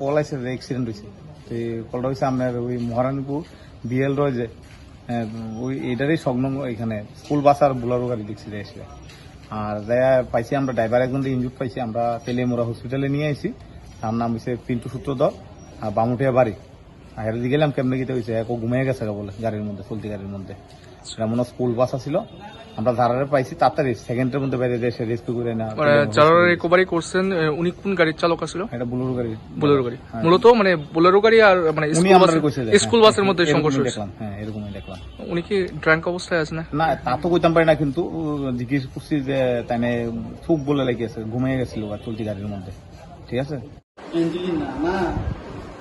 Call আছে accident হয়েছে তো কলটা হয়েছে আপনার ওই মহারানীপুর বিএল রয় যে হ্যাঁ, ওই এটারই সংলগ্ন এখানে। স্কুল বাস আর বোলারো গাড়ি দেখছি এসে আর যাই পাইছি আমরা ড্রাইভার একজন ইনজুর পাইছি আমরা তেলেমোড়া হসপিটালে নিয়ে আইছি। তার নাম হচ্ছে পিন্টু সূত্রধর আর বামুটিয়া বাড়ি। আর হেরে দিয়ে গেলাম কেমনে গিয়ে হয়েছে এক ঘুমিয়ে গেছে গা বলে গাড়ির মধ্যে চলতি গাড়ির মধ্যে। সেটা মনে স্কুল বাস ছিল আমরা ধারারে পাইছি তাড়াতাড়ি সেকেন্ডের মধ্যে বাইরে দেশে রেস্কিউ করে না মানে যারা রিকভারি করছেন উনি কোন গাড়ির চালক ছিল এটা বুলুর গাড়ি বোলেরো গাড়ি। হ্যাঁ। মূলত মানে বোলেরো গাড়ি আর মানে স্কুল বাসের- স্কুল হ্যাঁ, বাসের মধ্যে সংঘর্ষ হয়েছে। দেখলাম হ্যাঁ এরকমই দেখলাম। উনি কি ড্রাঙ্ক অবস্থায় আছে না? না তা তো কইতাম পারি না কিন্তু জিজ্ঞেস করছি যে তাই খুব বলে লাগিয়েছে ঘুমিয়ে গেছিল আর চলতি গাড়ির মধ্যে। ঠিক আছে?